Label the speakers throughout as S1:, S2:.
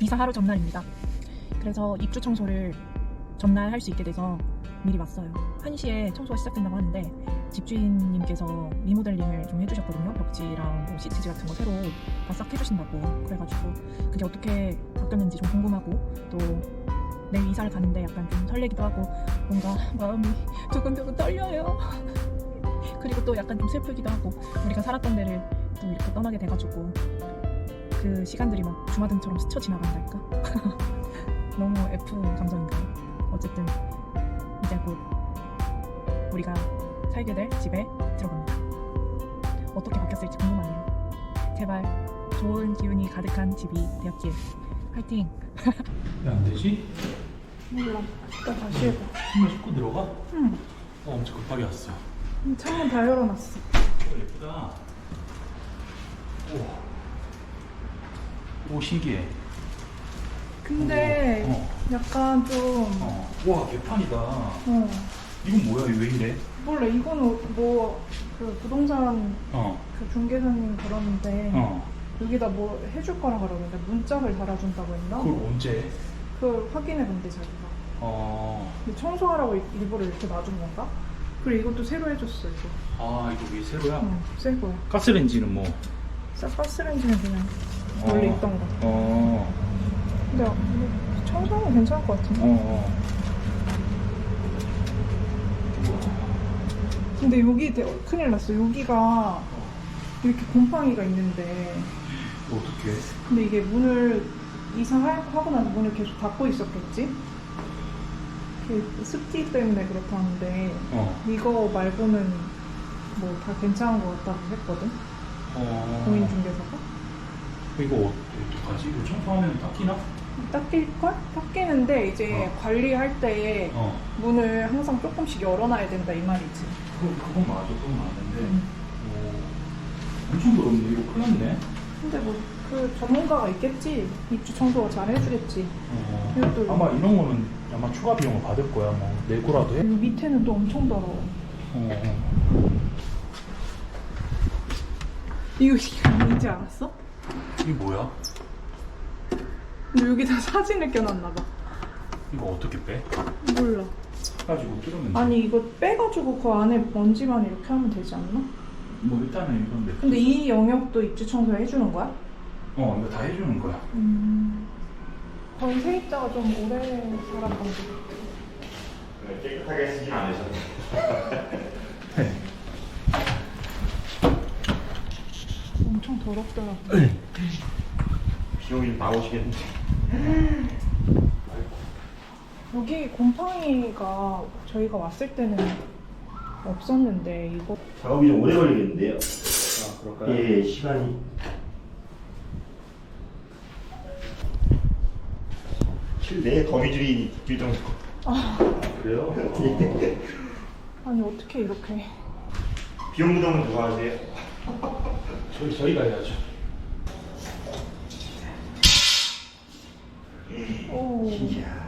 S1: 이사 하루 전날입니다. 그래서 입주 청소를 전날 할 수 있게 돼서 미리 왔어요. 1시에 청소가 시작된다고 하는데 집주인님께서 리모델링을 좀 해주셨거든요. 벽지랑 뭐 시트지 같은 거 새로 바싹 해주신다고. 그래가지고 그게 어떻게 바뀌었는지 좀 궁금하고 또 내일 이사를 가는데 약간 좀 설레기도 하고 뭔가 마음이 두근두근 떨려요. 그리고 또 약간 좀 슬프기도 하고 우리가 살았던 데를 또 이렇게 떠나게 돼가지고 그 시간들이 막 주마등처럼 스쳐 지나간달까? 너무 F 감정인가요? 어쨌든 이제 곧 우리가 살게 될 집에 들어갑니다. 어떻게 바뀌었을지 궁금하네요. 제발 좋은 기운이 가득한 집이 되었길. 화이팅!
S2: 왜 안 되지?
S1: 몰라. 이따 다시 해봐.
S2: 정말 씻고 들어가?
S1: 응.
S2: 어, 엄청 급하게 왔어.
S1: 창문 다 열어놨어.
S2: 오, 예쁘다. 오. 오, 신기해.
S1: 근데
S2: 어.
S1: 약간 좀
S2: 어. 와, 개판이다.
S1: 어.
S2: 이건 뭐야? 이거 왜 이래?
S1: 몰라 이거는 뭐그 부동산
S2: 어.
S1: 그 중개사님 그러는데
S2: 어.
S1: 여기다 뭐 해줄 거라 그러는데 문짝을 달아준다고 했나?
S2: 그걸 언제?
S1: 그걸 확인해 본대 자기가.
S2: 어.
S1: 근데 청소하라고 일부러 이렇게 놔둔 건가? 그리고 이것도 새로 해줬어 이거.
S2: 아, 이거 왜 새로야?
S1: 응, 새 거야.
S2: 가스레인지는 뭐?
S1: 싹 가스레인지는 그냥 원래
S2: 어.
S1: 있던 거.
S2: 어.
S1: 근데 뭐 청소하면 괜찮을 것 같은데.
S2: 어.
S1: 근데 여기 되게 큰일 났어. 여기가 이렇게 곰팡이가 있는데
S2: 어떻게?
S1: 근데 이게 문을 이사하고 나서 문을 계속 닫고 있었겠지? 그 습기 때문에 그렇다는데
S2: 어.
S1: 이거 말고는 뭐 다 괜찮은 것 같다고 했거든?
S2: 어.
S1: 공인중개사가?
S2: 이거 어- 어떡하지? 이거 청소하면 닦이나?
S1: 닦일걸? 닦이는데 이제
S2: 어.
S1: 관리할 때
S2: 어.
S1: 문을 항상 조금씩 열어놔야 된다 이 말이지
S2: 그거, 그건 맞아. 그건 맞는데.
S1: 음.
S2: 오, 엄청 더럽네. 이거 큰일 났네.
S1: 근데 뭐 그 전문가가 있겠지 입주 청소가 잘 해주겠지
S2: 어,
S1: 이것도-
S2: 아마 이런 거는 아마 추가 비용을 받을 거야. 뭐 내고라도 해.
S1: 여기 밑에는 또 엄청 더러워
S2: 어,
S1: 이거 이게 뭔지 알았어?
S2: 이게 뭐야?
S1: 근데 여기다 사진을 껴놨나 봐
S2: 이거 어떻게 빼?
S1: 몰라
S2: 가지고 뜯으면 돼.
S1: 아니 이거 빼가지고 그 안에 먼지만 이렇게 하면 되지 않나?
S2: 뭐 일단은 이건 내.
S1: 근데 이 영역도 입주 청소 해주는 거야?
S2: 어 이거 다 해주는 거야.
S1: 음 거의 세입자가 좀 오래 살았던 거
S3: 네, 깨끗하게 쓰진 않으셨네.
S2: 네.
S1: 엄청 더럽더라고
S3: 비용이 나오시겠는데.
S1: 여기 곰팡이가 저희가 왔을 때는 없었는데 이거
S3: 작업이 좀 오래 걸리겠는데요.
S2: 아 그럴까요?
S3: 예, 시간이. 실내에 거미줄이 길 정도.
S2: 그래요?
S1: 아니 어떻게 이렇게
S3: 비용 부담은 누가 하세요?
S2: 저희 저희가 해야죠.
S1: 오
S3: 이야.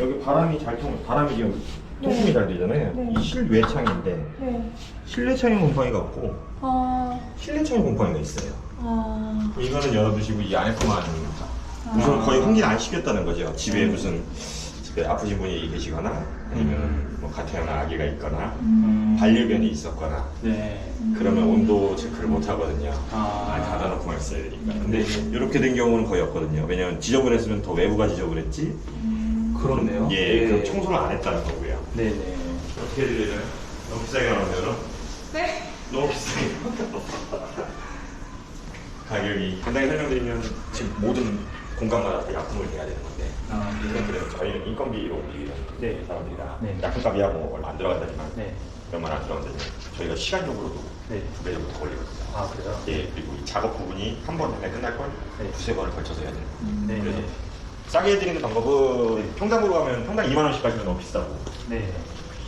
S3: 여기 바람이 잘 통, 바람이 지금 통풍이
S1: 네.
S3: 잘 되잖아요.
S1: 네.
S3: 이 실외 창인데
S1: 네.
S3: 실내 창에 곰팡이가 없고
S1: 아,
S3: 실내 창에 곰팡이가 있어요.
S1: 아,
S3: 이거는 열어두시고 이 안에 거만 우선 거의 환기를 안 시켰다는 거죠. 집에 무슨 집에 아프신 분이 계시거나 아니면 뭐 가태나 아기가 있거나
S1: 음.
S3: 반려견이 있었거나
S2: 네.
S3: 그러면 온도 체크를 못 하거든요.
S2: 아.
S3: 아, 닫아놓고만 있어야 되니까. 근데 이렇게 된 경우는 거의 없거든요. 왜냐면 지저분했으면 더 외부가 지저분했지.
S2: 그렇네요.
S3: 예,
S2: 네.
S3: 그럼 청소를 안 했다는 거고요.
S2: 네네.
S3: 어떻게 해드리나요? 너무 비싸게 나오면
S1: 네?
S3: 너무 비싸게. 가격이 간단히 설명드리면 지금 모든 공간마다 다 약품을 대야 되는 건데
S2: 아 네.
S3: 그래서 저희는 인건비로 움직이는
S2: 네.
S3: 사람들이라
S2: 네.
S3: 약품값이야 뭐 얼마 안 들어간다지만
S2: 네.
S3: 몇만 안 들어간다지만 저희가 시간적으로도
S2: 네.
S3: 두배 정도 더 걸리거든요.
S2: 아 그래요?
S3: 예, 그리고 이 작업 부분이 한 번 안에 끝날 걸
S2: 네.
S3: 두세 번을 걸쳐서 해야 되는 거예요.
S2: 네.
S3: 그래서 싸게 해드리는 방법은 평당으로 가면 평당 2만 원씩 가시면 너무 비싸고
S2: 네.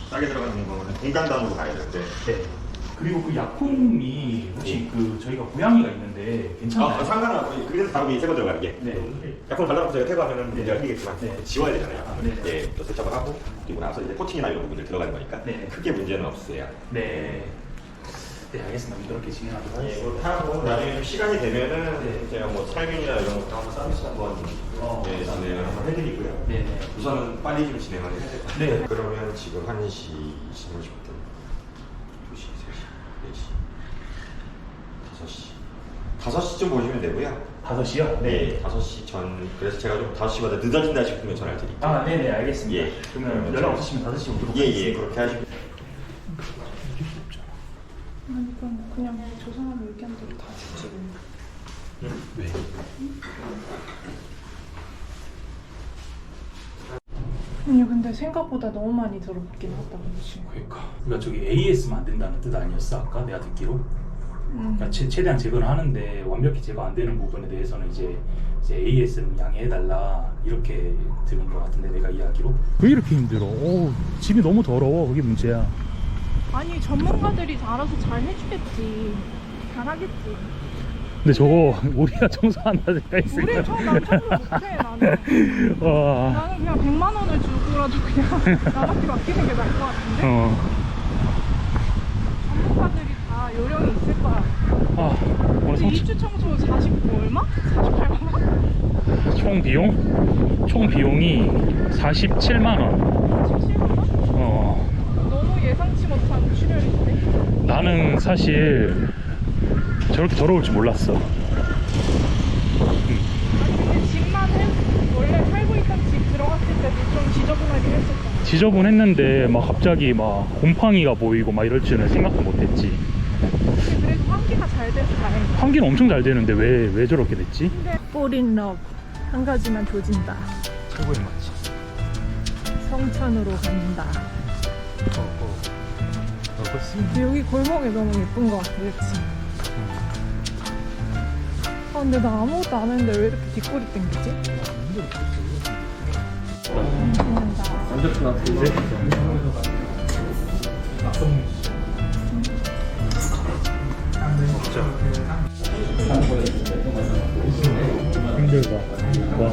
S3: 싸게 들어가는 거는 공간단으로 가야 되는데
S2: 네. 그리고 그 약품이 혹시 그 저희가 고양이가 있는데 괜찮아요?
S3: 아, 상관은 없고 그래서 다음에 이 새거 들어가는 게
S2: 네.
S3: 약품 발라놓고 저희가 퇴거하면
S2: 네.
S3: 이제 알리겠지만
S2: 네.
S3: 지워야 되잖아요.
S2: 아, 네.
S3: 예, 또 세척을 하고 그리고 나서 이제 코팅이나 이런 부분들 들어가는 거니까
S2: 네.
S3: 크게 문제는 없어요.
S2: 네. 네, 알겠습니다. 그렇게 진행하도록
S3: 예,
S2: 하겠습니다.
S3: 이거 타고 나중에 좀 시간이 되면은
S2: 네.
S3: 제가 뭐 살균이나 이런 것도 한번 서비스 한번
S2: 어,
S3: 예, 진행을 한번 해드리고요.
S2: 네, 네.
S3: 우선은 빨리 좀 진행을 해야 될것 같아요.
S2: 네.
S3: 그러면 지금 1시 25분부터 2시, 3시, 4시, 5시. 5시쯤 보시면 되고요.
S2: 5시요?
S3: 네, 5시 전. 그래서 제가 좀 5시마다 늦어진다 싶으면 전화를 드릴게요.
S2: 아, 네네, 알겠습니다.
S3: 예.
S2: 그러면 연락 없으시면 5시 오도록
S3: 예, 예,
S2: 하겠습니다.
S3: 그렇게 하시고.
S1: 아니 그럼 그냥 저 사람 의견 대로 다 주지
S2: 왜?
S1: 아니 근데 생각보다 너무 많이 들어봤긴 하다 그렇지
S2: 그러니까. 그러니까 저기 AS만 안 된다는 뜻 아니었어? 아까 내가 듣기로?
S1: 음.
S2: 그러니까 최, 최대한 제거는 하는데 완벽히 제거 안 되는 부분에 대해서는 이제 이제 AS는 양해해달라 이렇게 들은 것 같은데 내가 이야기로
S4: 왜 이렇게 힘들어? 오, 집이 너무 더러워. 그게 문제야.
S1: 아니 전문가들이 알아서 잘 해주겠지 잘하겠지
S4: 근데 저거 우리가 청소한다
S1: 우리. 저난 청소 못해 나는
S4: 와,
S1: 나는 그냥 100만 원을 주고라도 그냥 나밖에 맡기는 게 나을 것 같은데
S4: 어,
S1: 전문가들이 다 요령이 있을 거야
S4: 아, 오늘
S1: 근데
S4: 성취,
S1: 2주 청소 40 얼마? 48만 원?
S4: 총 비용? 총 비용이 47만 원.
S1: 77만 원?
S4: 어,
S1: 너무 예상치 못한 출혈인데
S4: 나는 사실 저렇게 더러울 줄 몰랐어.
S1: 아니 근데 집만 해 원래 살고 있던 집 들어갔을 때도 좀 지저분하긴 했었잖아
S4: 지저분했는데 막 갑자기 막 곰팡이가 보이고 막 이럴 줄은 생각도 못했지.
S1: 근데 그래도 환기가 잘 돼서 다행이다.
S4: 환기는 엄청 잘 되는데 왜 왜 저렇게 됐지?
S1: 뽀린 러브 한 가지만 조진다.
S2: 최고의 맛집
S1: 성천으로 간다.
S2: 어, 어. 어, 쓰
S1: 여기 골목이 너무 예쁜 것 같아 그치? 아 근데 나 아무것도 안 했는데 왜 이렇게 뒷골이 땡기지? 감사합니다
S4: 힘들다. 와.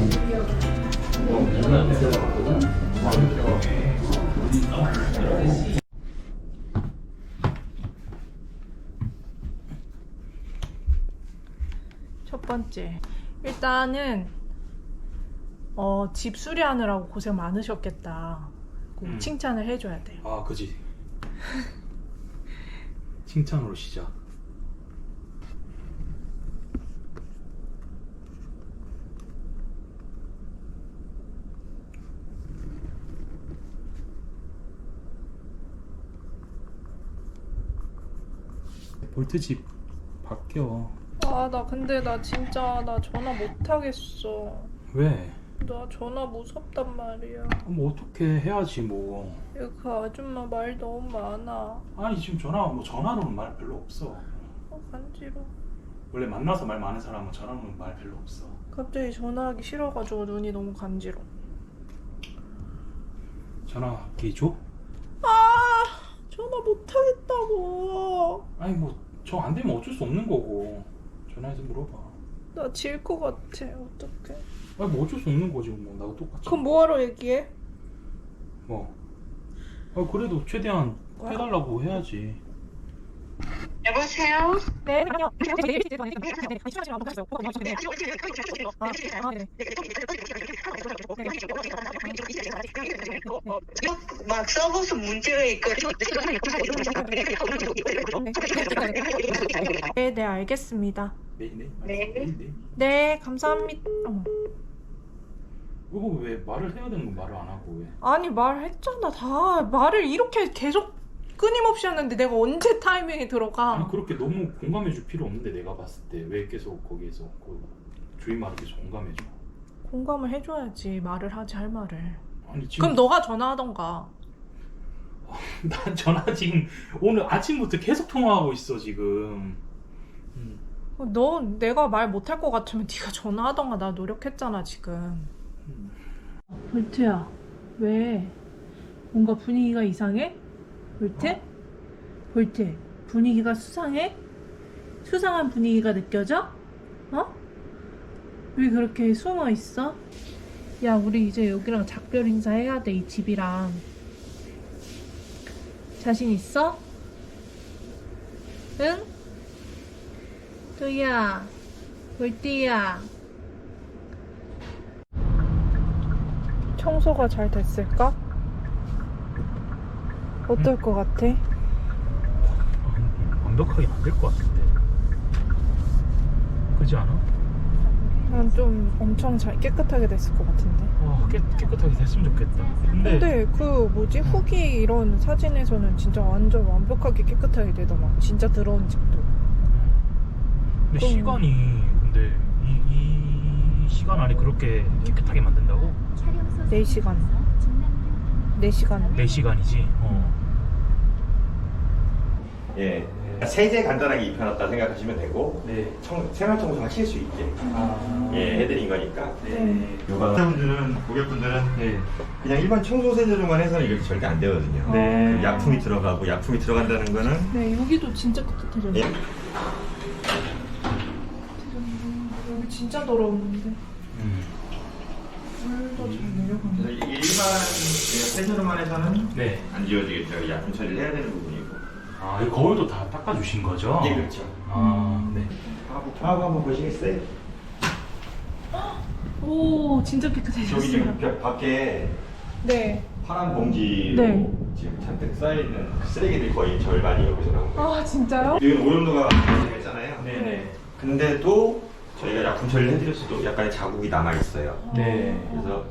S1: 첫 번째 일단은 어, 집 수리하느라고 고생 많으셨겠다 꼭
S2: 음.
S1: 칭찬을 해줘야
S2: 돼아 그지 칭찬으로 시작 볼트집 바뀌어.
S1: 아 나 근데 나 진짜 나 전화 못하겠어.
S2: 왜?
S1: 나 전화 무섭단 말이야.
S2: 뭐 어떻게 해야지 뭐.
S1: 여기 그 아줌마 말 너무 많아.
S2: 아니 지금 전화 뭐 전화로는 말 별로 없어.
S1: 어, 간지러워
S2: 원래 만나서 말 많은 사람은 전화로는 말 별로 없어.
S1: 갑자기 전화하기 싫어가지고 눈이 너무 간지러.
S2: 전화기 줘?
S1: 아 전화 못하겠다고.
S2: 아니 뭐 저 안 되면 어쩔 수 없는 거고. 전화해서 물어봐.
S1: 나 질 것 같아. 어떡해.
S2: 아니 뭐 어쩔 수 없는 거지 뭐. 나도 똑같이
S1: 그럼 뭐하러 얘기해?
S2: 뭐? 아, 그래도 최대한 해달라고 해야지
S5: 여보세요?
S1: 네 그럼요 내일 시즌 전에 시간이 한번 하세요
S5: 막 써봐서 문제가 있거든.
S1: 네네 알겠습니다
S2: 네네
S5: 네.
S2: 네네
S1: 네 감사합니다 어머.
S2: 이거 왜 말을 해야 되는 거 말을 안 하고 왜
S1: 아니 말했잖아 다 말을 이렇게 계속 끊임없이 하는데 내가 언제 타이밍이
S2: 아니
S1: 들어가?
S2: 그렇게 너무 공감해 줄 필요 없는데 내가 봤을 때 왜 계속 거기에서 그 주인 말을 계속 공감해 줘?
S1: 공감을 해줘야지 말을 하지 할 말을.
S2: 아니 지금
S1: 그럼 너가 전화하던가.
S2: 난 전화 지금 오늘 아침부터 계속 통화하고 있어 지금. 음.
S1: 너 내가 말 못할 것 같으면 네가 전화하던가. 나 노력했잖아 지금.
S2: 음.
S1: 볼트야 왜? 뭔가 분위기가 이상해? 볼트? 볼트 분위기가 수상해? 수상한 분위기가 느껴져? 어? 왜 그렇게 숨어 있어? 야 우리 이제 여기랑 작별 인사 해야 돼 이 집이랑 자신 있어? 응? 또야, 볼띠야. 청소가 잘 됐을까? 어떨 것 같아?
S2: 완벽하게 안 될 것 같은데. 그렇지 않아?
S1: 난 좀 엄청 잘 깨끗하게 됐을 것 같은데.
S2: 와 깨, 깨끗하게 됐으면 좋겠다. 근데,
S1: 근데 그 뭐지 후기 이런 사진에서는 진짜 완전 완벽하게 깨끗하게 되더만. 진짜 들어온 집도.
S2: 근데
S1: 좀-
S2: 시간이 근데 이, 이 시간 안에 그렇게 깨끗하게 만든다고?
S1: 4시간. 4시간.
S2: 4시간이지. 어.
S3: 예. 세제 간단하게 입혀놨다 생각하시면 되고
S6: 네.
S3: 청, 생활 청소 하실 수 있게
S6: 아.
S3: 예, 해드린 거니까.
S6: 네.
S3: 요가 분들은 고객분들은
S6: 네.
S3: 그냥 일반 청소 세제로만 해서는 이렇게 절대 안 되거든요.
S2: 네.
S3: 그 약품이 들어가고 약품이 들어간다는 거는
S1: 네, 여기도 진짜 깨끗해졌네.
S3: 예.
S1: 여기 진짜 더러웠는데.
S2: 음.
S1: 물도 잘 내려가네.
S3: 그래서 이게 일반 그냥 세제로만 해서는
S6: 네.
S3: 안 지워지겠죠. 약품 처리를 해야 되는 부분이고.
S2: 아, 이 거울도 다 닦아주신 거죠?
S3: 예, 그렇죠.
S2: 아, 네.
S3: 하고 한번 보시겠어요?
S1: 오, 진짜
S3: 저기
S1: 깨끗해졌어요.
S3: 지금 벽 밖에
S1: 네.
S3: 파란 봉지로
S1: 네.
S3: 지금 잔뜩 쌓여있는 그 쓰레기들이 거의 절반이 여기서 나온 거예요.
S1: 아, 진짜요?
S3: 지금 오염도가 했잖아요.
S6: 네네.
S3: 근데도 저희가 약품 처리를 해드렸어도 약간의 자국이 남아 있어요.
S6: 네.
S3: 그래서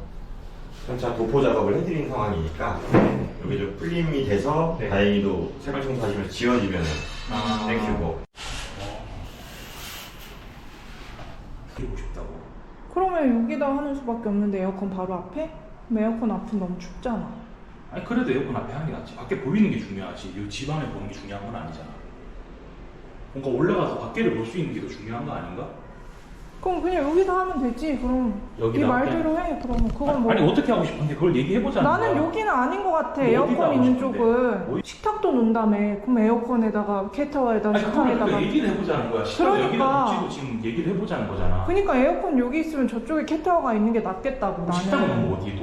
S3: 전차 도포 작업을 해드린 상황이니까 여기 좀 풀림이 돼서
S6: 네.
S3: 다행히도 생활 청소하시면서 지워지면
S6: 아.
S3: 땡큐고
S6: 그리고 싶다고.
S1: 그러면 여기다 하는 수밖에 없는데 에어컨 바로 앞에? 그럼 에어컨 앞은 너무 춥잖아.
S6: 아니 그래도 에어컨 앞에 하는 게 낫지. 밖에 보이는 게 중요하지. 이 집안에 보는 게 중요한 건 아니잖아. 뭔가 올라가서 밖에를 볼 수 있는 게 더 중요한 거 아닌가?
S1: 그럼 그냥 여기다 하면 되지. 그럼
S6: 여기다
S1: 네 말대로 해. 그러면 그건 뭐.
S6: 아니 어떻게 하고 싶은데 그걸 얘기해보자는
S1: 나는. 여기는 아닌 것 같아.
S6: 뭐 어디다
S1: 에어컨
S6: 하고
S1: 있는
S6: 싶은데?
S1: 쪽은.
S6: 뭐-
S1: 식탁도 놓는다며. 그럼 에어컨에다가 캣타워에다가
S6: 아니 그걸
S1: 식탁에다가.
S6: 또 얘기를 해보자는 거야. 시간
S1: 그러니까.
S6: 여기다 놓지도 지금 얘기를 해보자는 거잖아.
S1: 그러니까 에어컨 여기 있으면 저쪽에 캣타워가 있는 게 낫겠다고
S6: 식당은
S1: 나는.
S6: 뭐 어디도?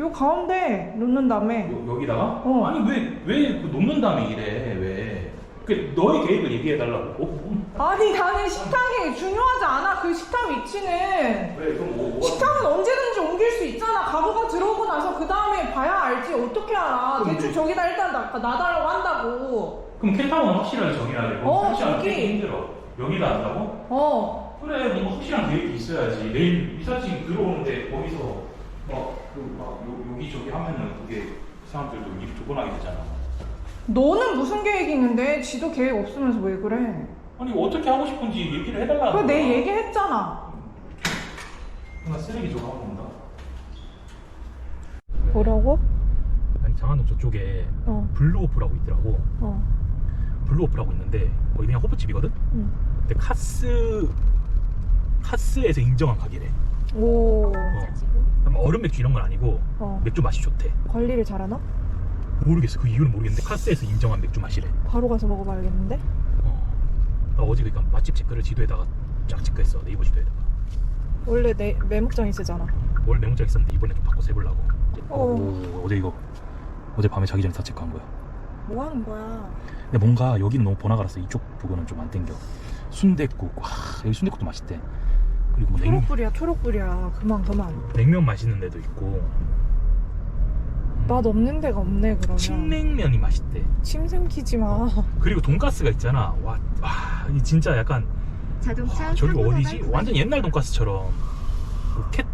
S1: 요 가운데 놓는다며.
S6: 여, 여기다가?
S1: 어.
S6: 아니 왜왜 그 놓는 다음에 이래 왜? 그 너의 계획을 얘기해달라고. 어, 뭐,
S1: 아니 나는 식탁이 중요하지 않아. 그 식탁 위치는.
S6: 왜 그럼 뭐, 뭐가
S1: 식탁은 언제든지 옮길 수 있잖아. 가구가 들어오고 나서 그 다음에 봐야 알지. 어떻게 알아.
S6: 그럼
S1: 대충
S6: 이제-
S1: 저기다 일단 나, 놔달라고 한다고.
S6: 그럼 캔타워는 확실하게 정해야 되고
S1: 어,
S6: 설치 안
S1: 저기.
S6: 되기 힘들어. 여기다 한다고?
S1: 어.
S6: 그래 뭔가 확실한 계획이 있어야지. 내일 이사짐 들어오는데 거기서 막그막 여기 저기 하면은 그게 사람들도 일이 조곤하게 되잖아.
S1: 너는 무슨 계획이 있는데 지도 계획 없으면서 왜 그래?
S6: 아니 어떻게 하고 싶은지 얘기를 해달라는
S1: 그거
S6: 거야.
S1: 내 얘기했잖아.
S6: 나 쓰레기 저거 하고 온다.
S1: 뭐라고?
S2: 아니 장안동 저쪽에
S1: 어.
S2: 블루오프라고 있더라고.
S1: 어.
S2: 블루오프라고 있는데 거기 그냥 호프집이거든.
S1: 응.
S2: 근데 카스 카스에서 인정한 가게래.
S1: 오.
S2: 어. 그럼 얼음 맥주 이런 건 아니고
S1: 어.
S2: 맥주 맛이 좋대.
S1: 관리를 잘하나?
S2: 모르겠어. 그 이유는 모르겠는데 카스에서 인정한 맥주 맛이래.
S1: 바로 가서 먹어봐야겠는데?
S2: 어. 나 어제 그러니까 맛집 댓글을 지도에다가 쫙 체크했어. 네이버 지도에다가.
S1: 원래 내 메모장에 쓰잖아.
S2: 원래 메모장 있었는데 이번에 좀 바꿔서 해보려고.
S1: 어.
S2: 오, 어제 이거 어제 밤에 자기 전에 다 체크한 거야.
S1: 뭐 하는 거야?
S2: 근데 뭔가 여기는 너무 번화가 라서 이쪽 부분은 좀 안 땡겨. 순댓국, 와 여기 순댓국도 맛있대. 그리고 뭐 냉,
S1: 초록불이야 초록불이야. 그만 그만.
S2: 냉면 맛있는 데도 있고.
S1: 맛 없는 데가 없네 그러면.
S2: 칡냉면이 맛있대.
S1: 침 삼키지 마.
S2: 그리고 돈가스가 있잖아. 와, 와, 이 진짜 약간
S7: 자동차
S2: 와, 저기 어디지? 완전 옛날 돈가스처럼 그 케찹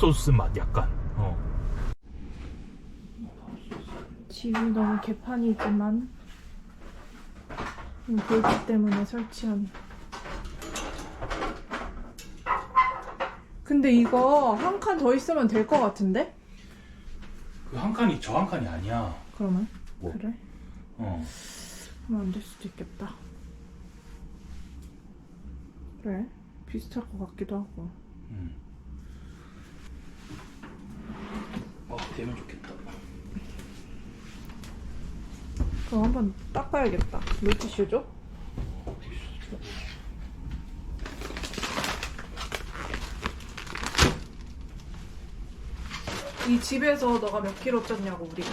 S2: 소스 맛 약간. 어.
S1: 집이 너무 개판이지만 이 볼트 때문에 설치한. 근데 이거 한 칸 더 있으면 될 것 같은데?
S2: 그한 칸이 저 한 칸이 아니야.
S1: 그러면?
S2: 뭐?
S1: 그래?
S2: 어.
S1: 그럼 안 될 수도 있겠다. 그래? 비슷할 것 같기도 하고.
S2: 음. 어, 되면 좋겠다.
S1: 그럼 한번 닦아야겠다. 물티슈 줘? 이 집에서 너가 몇 킬로 쪘냐고 우리가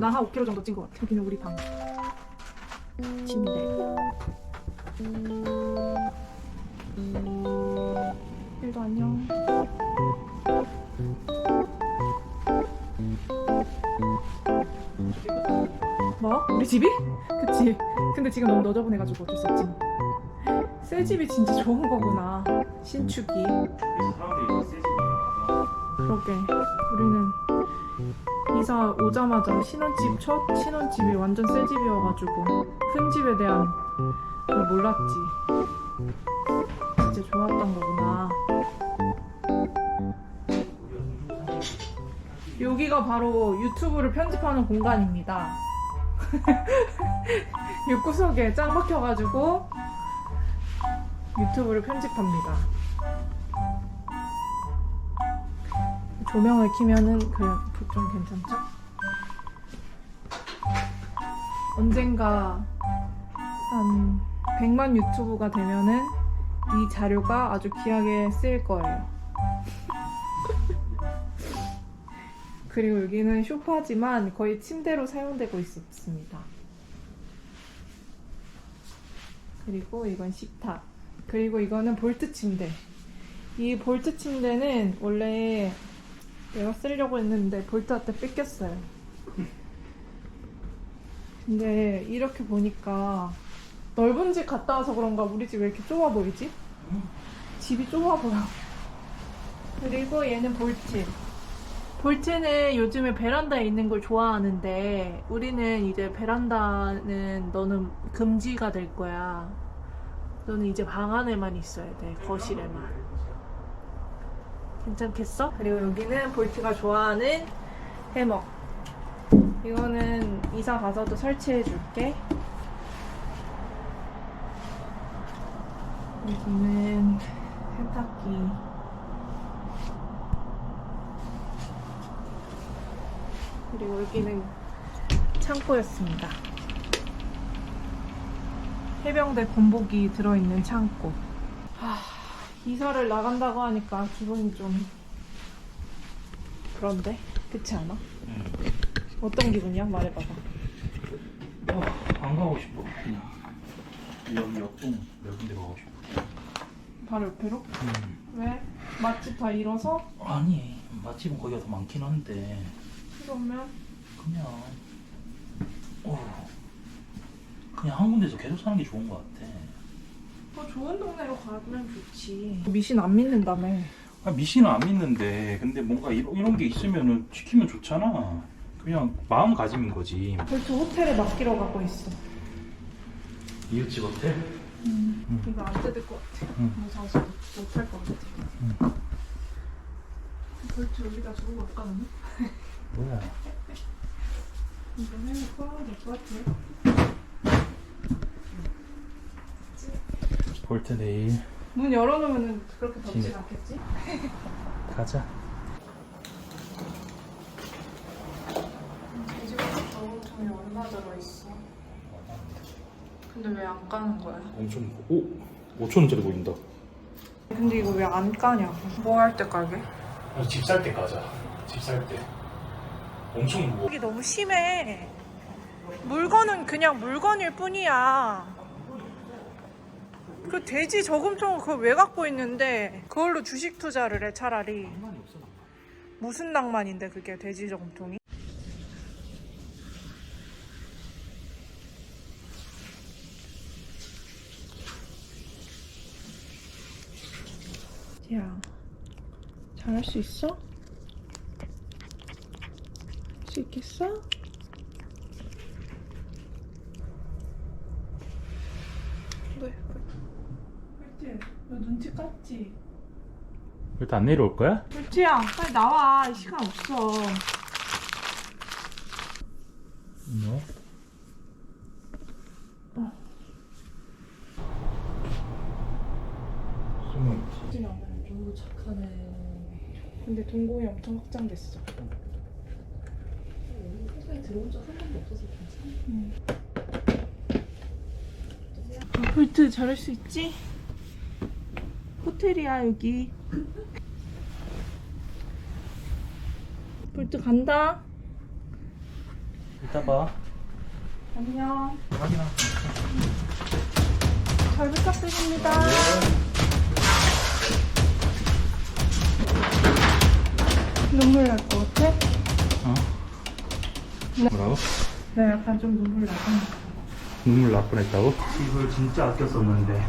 S1: 나 한 5킬로 정도 찐 것 같아 여기는 우리 방 침대 일도 안녕. 뭐? 우리 집이? 그치. 근데 지금 너무 너저분해가지고 어쩔 수 없지. 새 집이 진짜 좋은 거구나. 신축이.
S8: 사람들이 세지
S1: 그러게. 우리는 이사 오자마자 신혼집 첫 신혼집이 완전 새 집이어가지고 큰 집에 대한 걸 몰랐지. 진짜 좋았던 거구나. 여기가 바로 유튜브를 편집하는 공간입니다. 육구석에 짱 박혀가지고 유튜브를 편집합니다. 조명을 켜면은 그래 좀 괜찮죠? 언젠가 한 100만 유튜브가 되면은 이 자료가 아주 귀하게 쓰일 거예요. 그리고 여기는 쇼파지만 거의 침대로 사용되고 있었습니다. 그리고 이건 식탁. 그리고 이거는 볼트 침대. 이 볼트 침대는 원래 내가 쓰려고 했는데 볼트한테 뺏겼어요. 근데 이렇게 보니까 넓은 집 갔다 와서 그런가 우리 집 왜 이렇게 좁아 보이지? 집이 좁아 보여. 그리고 얘는 볼트. 볼트는 요즘에 베란다에 있는 걸 좋아하는데 우리는 이제 베란다는 너는 금지가 될 거야. 너는 이제 방 안에만 있어야 돼. 거실에만. 괜찮겠어? 그리고 여기는 볼트가 좋아하는 해먹. 이거는 이사 가서도 설치해 줄게. 여기는 세탁기. 그리고 여기는 창고였습니다. 해병대 군복이 들어있는 창고. 하, 이사를 나간다고 하니까 기분이 좀 그런데 그렇지 않아? 어떤 기분이야? 말해봐봐.
S2: 어, 안 가고 싶어. 그냥 여기 옆동 넓은 데 가고 싶어.
S1: 바로 옆으로?
S2: 음.
S1: 왜? 맛집 다 잃어서?
S2: 아니 맛집은 거기가 더 많긴 한데
S1: 그러면
S2: 그냥 어 그냥 한 군데서 계속 사는 게 좋은 것 같아.
S1: 뭐 좋은 동네로 가면 좋지. 미신 안 믿는다며.
S2: 아, 미신은 안 믿는데 근데 뭔가 이런, 이런 게 있으면은 지키면 좋잖아. 그냥 마음가짐인 거지.
S1: 벌써 호텔에 맡기러 가고 있어.
S2: 이웃집 호텔?
S1: 이거 안 뜯을 것 같아.
S2: 응.
S1: 무서워서 못할 것 같아. 벌써 여기다 두고 갈까는?
S2: 뭐야?
S1: 이거는 포함 될것 같아.
S2: 볼트 내일
S1: 문 열어놓으면 그렇게 덥진
S2: 진짜.
S1: 않겠지?
S2: 가자.
S1: 돼지고기 저금통에 얼마 들어있어? 근데 왜 안 까는 거야?
S2: 엄청 오 5천 원짜리 보인다.
S1: 근데 이거 왜 안 까냐고. 뭐할 때 까게?
S2: 집 살 때 가자. 집 살 때. 엄청 무거워.
S1: 이게 너무 심해. 물건은 그냥 물건일 뿐이야. 그 돼지 저금통을 그걸 왜 갖고 있는데 그걸로 주식 투자를 해 차라리. 무슨 낭만인데 그게 돼지 저금통이? 야, 잘할 수 있어? 할 수 있겠어? 왜? 꿀찌, 너 깠지?
S2: 일단 안 내려올 거야?
S1: 꿀찌야, 빨리 나와. 시간 없어.
S2: 뭐? 있지.
S1: 너무 착하네. 근데 동공이 엄청 확장됐어.
S7: 세상에 들어온 적 한 번도 없어서 괜찮아.
S1: 아, 볼트 잘할 수 있지? 호텔이야 여기. 볼트 간다.
S2: 이따 봐.
S1: 안녕.
S2: 확인하.
S1: 잘 부탁드립니다. 눈물 날 것 같아?
S2: 어? 뭐라고?
S1: 네, 약간 좀 눈물 나서.
S2: 눈물 날 뻔했다고? 이걸 진짜 아껴 썼는데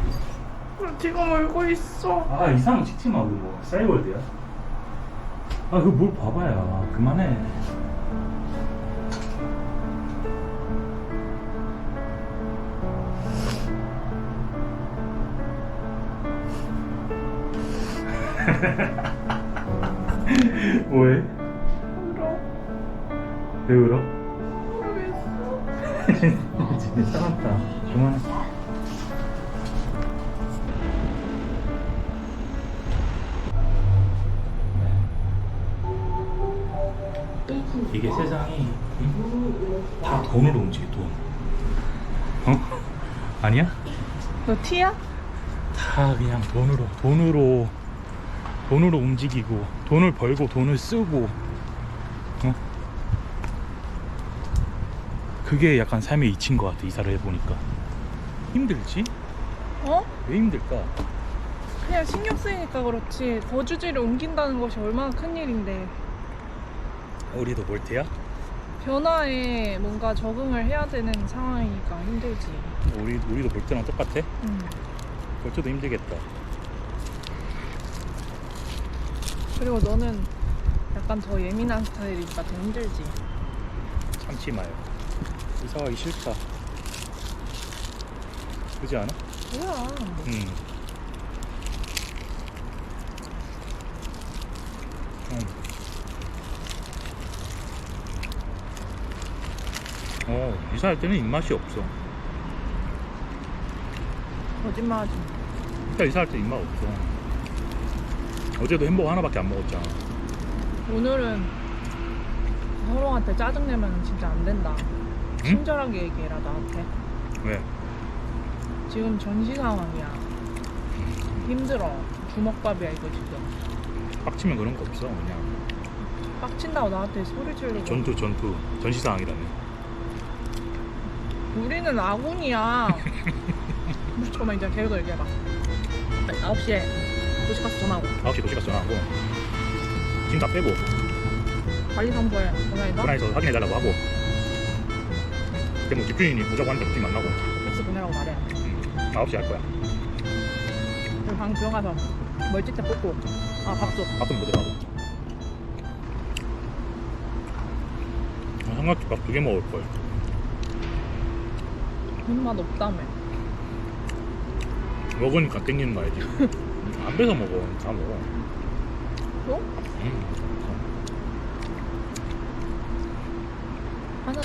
S1: 지금 울고 있어.
S2: 아 이상 찍지 마 그거 싸이월드야 아 그거 뭘 봐봐야 그만해 뭐해?
S1: 울어.
S2: 왜 울어?
S1: 모르겠어.
S2: 진짜 살았다 그만해 돈으로 움직여 돈 어? 아니야?
S1: 너 티야?
S2: 다 그냥 돈으로 돈으로 돈으로 움직이고 돈을 벌고 돈을 쓰고 어? 그게 약간 삶의 이치인 것 같아 이사를 해보니까 힘들지?
S1: 어?
S2: 왜 힘들까?
S1: 그냥 신경 쓰이니까 그렇지. 거주지를 옮긴다는 것이 얼마나 큰 일인데.
S2: 우리도 몰태야?
S1: 변화에 뭔가 적응을 해야 되는 상황이니까 힘들지.
S2: 우리, 우리도 몰태랑 똑같아?
S1: 응.
S2: 몰태도 힘들겠다
S1: 그리고 너는 약간 더 예민한 스타일이니까 더 힘들지.
S2: 참지 마요 이사 가기 싫다 그지 않아?
S1: 뭐야.
S2: 응. 응. 어, 이사할 때는 입맛이 없어.
S1: 거짓말 하지 마.
S2: 그러니까 이사할 때 입맛 없어. 어제도 햄버거 하나밖에 안 먹었잖아.
S1: 오늘은 서로한테 짜증내면 진짜 안 된다. 친절하게 얘기해라, 나한테.
S2: 왜?
S1: 지금 전시 상황이야. 힘들어. 주먹밥이야, 이거 지금.
S2: 빡치면 그런 거 없어, 그냥.
S1: 빡친다고 나한테 소리 지르고.
S2: 전투, 전투. 전시상황이라며.
S1: 우리는 아군이야. 잠깐만, 이제 계속 얘기해봐. 9시에 도시가스 전화하고.
S2: 9시 도시가스 전화하고. 지금 다 빼고.
S1: 관리 상부에 전화해서
S2: 전화해서 확인해달라고 하고. 근데 뭐 집주인이 보자고 하는데 집주인 만나고.
S1: 팩스 보내라고 말해.
S2: 음, 9시 할 거야.
S1: 그리고 방 들어가서 멀티탭 뽑고. 아, 밥 줘.
S2: 밥은 못 들어가고. 아, 삼각김밥 두 개 먹을 걸.
S1: 입맛 없다며.
S2: 먹으니까 땡기는 거 알지? 안 뺏어 먹어. 다 먹어.
S1: 또?
S2: 음.
S1: 하나.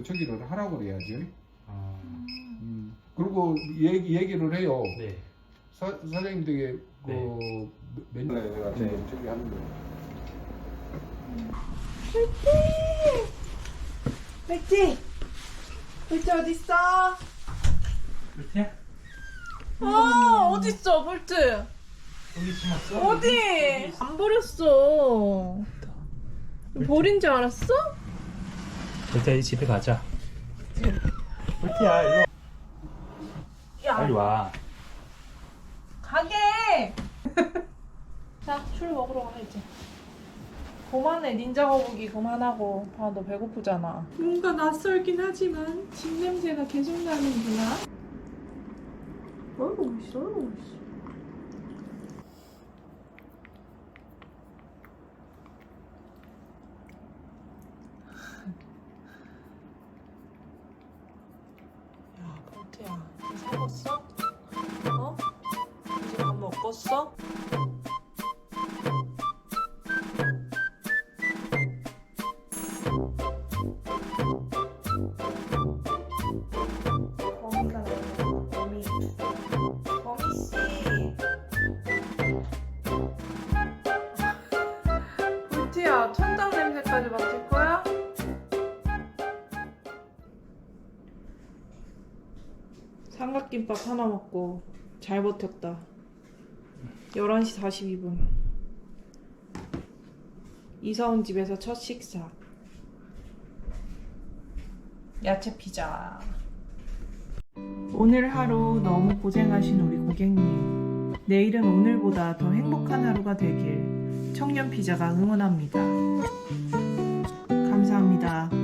S9: 그
S10: 저기를 하라고 그래야지. 음. 그리고 얘기, 얘기를 해요.
S2: 네.
S10: 사, 사장님 댁에 그
S2: 네.
S10: 맨날 내가 저기 저기 하는 거.
S1: 백지! 백지 어딨어?
S2: 그렇지?
S1: 어, 어딨어, 볼트?
S2: 여기 심었어?
S1: 어디? 안 버렸어. 버린 줄 알았어?
S2: 일단 이 집에 가자. 볼티야, 일로
S1: 야,
S2: 빨리 와.
S1: 가게! 자, 술 먹으러 가, 이제. 그만해, 닌자 거북이 그만하고. 아, 너 배고프잖아. 뭔가 낯설긴 하지만, 집 냄새가 계속 나는구나. 어이구, 씨, 어이구, 씨. 태 천장 냄새까지 맡을 거야? 삼각김밥 하나 먹고 잘 버텼다. 11시 42분. 이사 온 집에서 첫 식사. 야채 피자. 오늘 하루 너무 고생하신 우리 고객님. 내일은 오늘보다 더 행복한 하루가 되길 청년 피자가 응원합니다. 감사합니다.